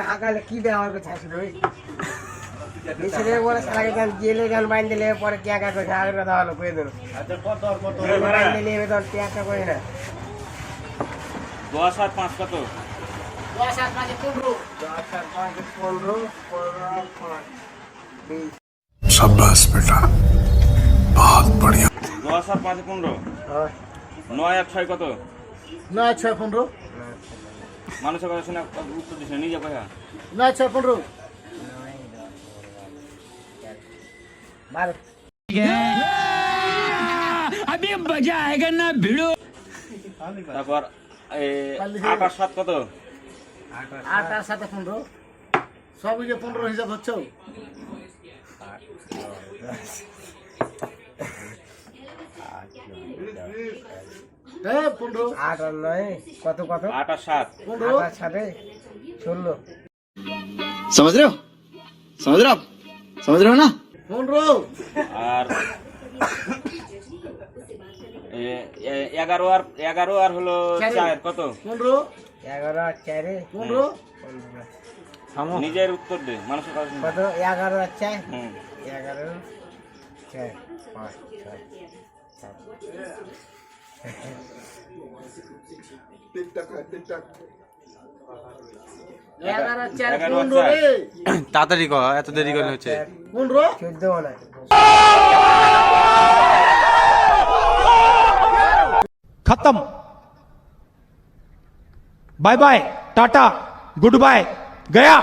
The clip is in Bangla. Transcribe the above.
হাঁকালে কি দেওয়া হবে শাশুড়ি ওই। ছেলে বলে সারাকে গান জেলে গান বাইন পরে ট্যাঁকা করে সারা করে দিল বাইন দশ আর পাঁচ কত? পনেরো। দশ আর পাঁচ পনেরো হ্যাঁ। নয় আর ছয় কত? নয় আর ছয় পনেরো। মানুষের কথা শুনে উত্তর দিচ্ছে নিজে কথা নয় ছয় পনেরো। বারো তারপর এ, আট আর সাত কত? আট আর সাথে পনেরো। সব যে পনেরো হিসাব হচ্ছে। আট আর নয় কত কত? সাত। পনেরো আট ষোলো। না? পনেরো আর এগারো আর এগারো আর হলো চার। কত? পনেরো এগারো আর পনেরো হ্যাঁ। নিজের উত্তর দে মানুষের কাছে কত? এগারো আর চার? এগারো চার পাঁচ ছয় সাত। তাড়াতাড়ি কর এত দেরি করে হচ্ছে। পনেরো? খতম। Bye bye tata good bye Gaya.